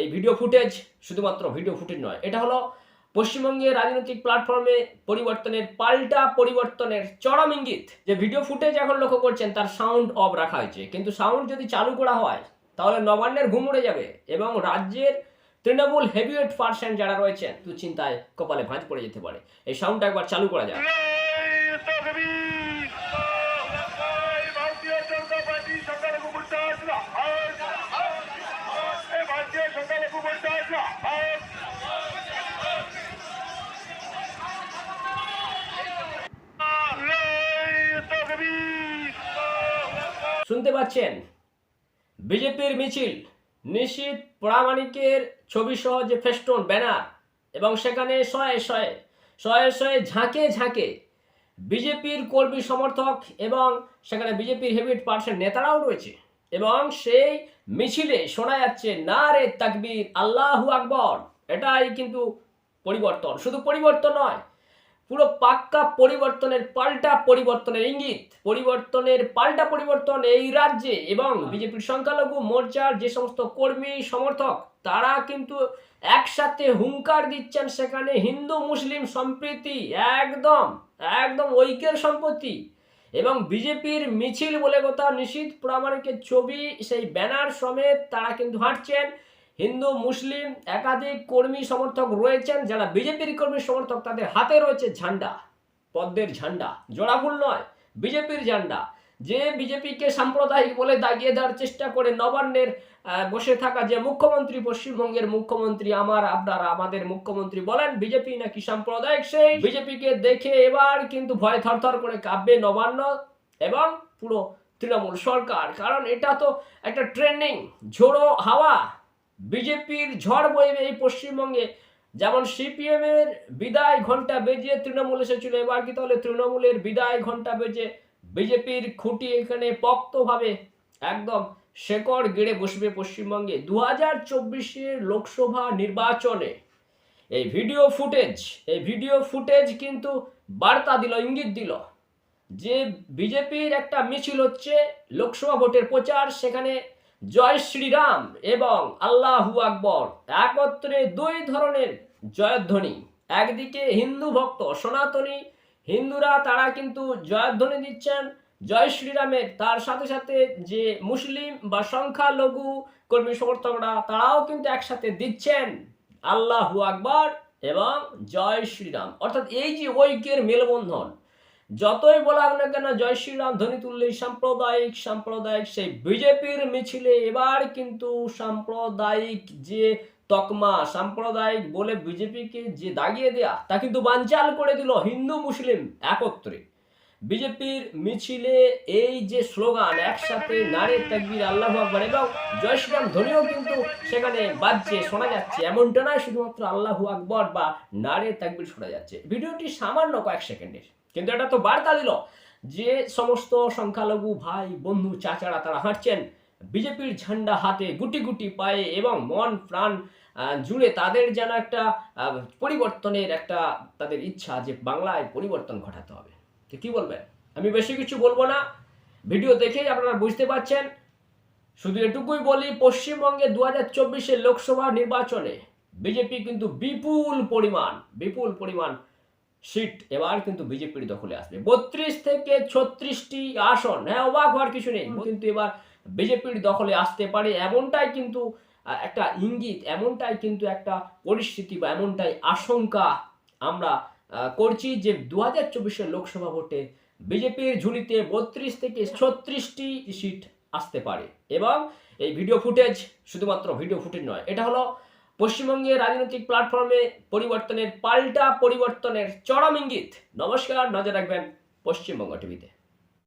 এই video footage শুধুমাত্র video footage নয়, এটা হলো পশ্চিমবঙ্গের রাজনৈতিক প্ল্যাটফর্মে পরিবর্তনের, পাল্টা পরিবর্তনের চরম ইঙ্গিত। যে ভিডিও ফুটেজ এখন লক্ষ্য করছেন, তার সাউন্ড অফ রাখা হয়েছে। কিন্তু সাউন্ড যদি চালু করা হয়, তাহলে নবান্নের ঘুম উড়ে যাবে এবং রাজ্যের তৃণমূল হেভিওয়েট পার্সেন্ট যারা রয়েছেন তু চিন্তায় কপালে ভাঁজ পড়ে যেতে পারে। এই সাউন্ডটা একবার চালু করা যায় শুনতে পাচ্ছেন? বিজেপির মিছিল নিশীত প্রামাণিকের ছবি সহ যে ফেস্টুন, ব্যানার, এবং সেখানে শয়ে শয়ে শয়ে শয়ে ঝাঁকে ঝাঁকে বিজেপির কর্মী সমর্থক এবং সেখানে বিজেপির হেভিট পার্সেন্ট নেতারাও রয়েছে। এবং সেই মিছিলে শোনা যাচ্ছে না রে তাকবীর, আল্লাহু আকবর। এটাই কিন্তু পরিবর্তন। শুধু পরিবর্তন নয় পুরো পাক্কা পরিবর্তনের পাল্টা পরিবর্তনের ইঙ্গিত পরিবর্তনের পাল্টা পরিবর্তন এই রাজ্যে এবং বিজেপির সংখ্যালঘু মোর্চার যে সমস্ত কর্মী সমর্থক তারা কিন্তু একসাথে হুঙ্কার দিচ্ছেন সেখানে হিন্দু মুসলিম সম্প্রীতি একদম একদম ঐক্যের সম্পত্তি এবং বিজেপির মিছিল বলে কথা নিশীত প্রামাণিকের ছবি সেই ব্যানার সমেত তারা কিন্তু হাঁটছেন। হিন্দু, মুসলিম, একাধিক কর্মী সমর্থক রয়েছেন, যারা বিজেপির কর্মী সমর্থক তাদের হাতে রয়েছে ঝান্ডা, পদ্মের ঝান্ডা। জোড়া ফুল নয়, বিজেপির ঝান্ডা। যে বিজেপিকে সাম্প্রদায়িক বলে দাগিয়ে দেওয়ার চেষ্টা করে নবান্নের বসে থাকা যে মুখ্যমন্ত্রী, পশ্চিমবঙ্গের মুখ্যমন্ত্রী আমার, আপনারা, আমাদের মুখ্যমন্ত্রী বলেন, বিজেপি নাকি সাম্প্রদায়িক সেই? বিজেপিকে দেখে এবার কিন্তু ভয় থরথর করে কাঁপবে নবান্ন এবং পুরো তৃণমূল সরকার। কারণ এটা তো একটা ট্রেন্ডিং ঝোড়ো হাওয়া। বিজেপির ঝড় বইবে এই পশ্চিমবঙ্গে। যেমন সিপিএম এর বিদায় ঘণ্টা বেজে তৃণমূল এসেছিল, এবার কি তাহলে তৃণমূলের বিদায় ঘণ্টা বেজে বিজেপির খুঁটি এখানে পক্তভাবে একদম শেকড় গেড়ে বসবে পশ্চিমবঙ্গে। দু হাজার চব্বিশের লোকসভা নির্বাচনে এই ভিডিও ফুটেজ, এই ভিডিও ফুটেজ কিন্তু বার্তা দিল, ইঙ্গিত দিল যে বিজেপির একটা মিছিল হচ্ছে, লোকসভা ভোটের প্রচার, সেখানে জয় শ্রীরাম এবং আল্লাহু আকবর একত্রে দুই ধরনের জয়ধ্বনি। একদিকে হিন্দু ভক্ত সনাতনী, হিন্দুরা তারা কিন্তু জয়ধ্বনি দিচ্ছেন, জয় শ্রীরামের। তার সাথে সাথে যে মুসলিম বা সংখ্যালঘু কর্মী সমর্থকরা তারাও কিন্তু একসাথে দিচ্ছেন আল্লাহু আকবর এবং জয় শ্রীরাম। অর্থাৎ এই যে ঐক্যের মেলবন্ধন যতই বলা না কেন, জয় শ্রীরাম ধ্বনি তুললেই সাম্প্রদায়িক সাম্প্রদায়িক সেই বিজেপির মিছিলে এবার কিন্তু সাম্প্রদায়িক যে তকমা, সাম্প্রদায়িক বলে বিজেপিকে যে দাগিয়ে দেয়া, তা কিন্তু বানচাল করে দিল হিন্দু, মুসলিম একত্রে। বিজেপির মিছিলে এই যে স্লোগান, একসাথে নারে তাকবির, আল্লাহ আকবর এবং জয় শ্রীরাম ধ্বনিও কিন্তু সেখানে বাজছে, শোনা যাচ্ছে। এমনটা নয়, শুধুমাত্র আল্লাহু আকবর বা নারে তাকবীর শোনা যাচ্ছে। ভিডিওটি সামান্য কয়েক সেকেন্ডের, কিন্তু এটা তো বার্তা দিল যে সমস্ত সংখ্যালঘু ভাই, বন্ধু, চাচারা, তারা হাঁটছেন। বিজেপির ঝান্ডা হাতে গুটি গুটি পায়ে এবং মন, প্রাণ জুড়ে তাদের যেন একটা পরিবর্তনের একটা তাদের ইচ্ছা যে বাংলায় পরিবর্তন ঘটাতে হবে। তো কি বলবেন? আমি বেশি কিছু বলব না। ভিডিও দেখেই আপনারা বুঝতে পারছেন। শুধু এটুকুই বলি পশ্চিমবঙ্গে দু হাজার চব্বিশের লোকসভা নির্বাচনে বিজেপি কিন্তু বিপুল পরিমাণ বিপুল পরিমাণ সিট এবার কিন্তু বিজেপির দখলে আসবে। বত্রিশ থেকে ছত্রিশটি আসন হ্যাঁ অবাক হওয়ার কিছু নেই। কিন্তু এবার বিজেপির দখলে আসতে পারে এমনটাই কিন্তু একটা ইঙ্গিত এমনটাই কিন্তু একটা পরিস্থিতি বা এমনটাই আশঙ্কা আমরা করছি যে দু হাজার চব্বিশের লোকসভা ভোটে বিজেপির ঝুলিতে বত্রিশ থেকে ছত্রিশটি সিট আসতে পারে। এবং এই ভিডিও ফুটেজ শুধুমাত্র ভিডিও ফুটেজ নয়, এটা হলো পশ্চিমবঙ্গের রাজনৈতিক প্ল্যাটফর্মে পরিবর্তনের, পাল্টা পরিবর্তনের চরম ইঙ্গিত। নমস্কার, নজর রাখবেন পশ্চিমবঙ্গ টিভিতে।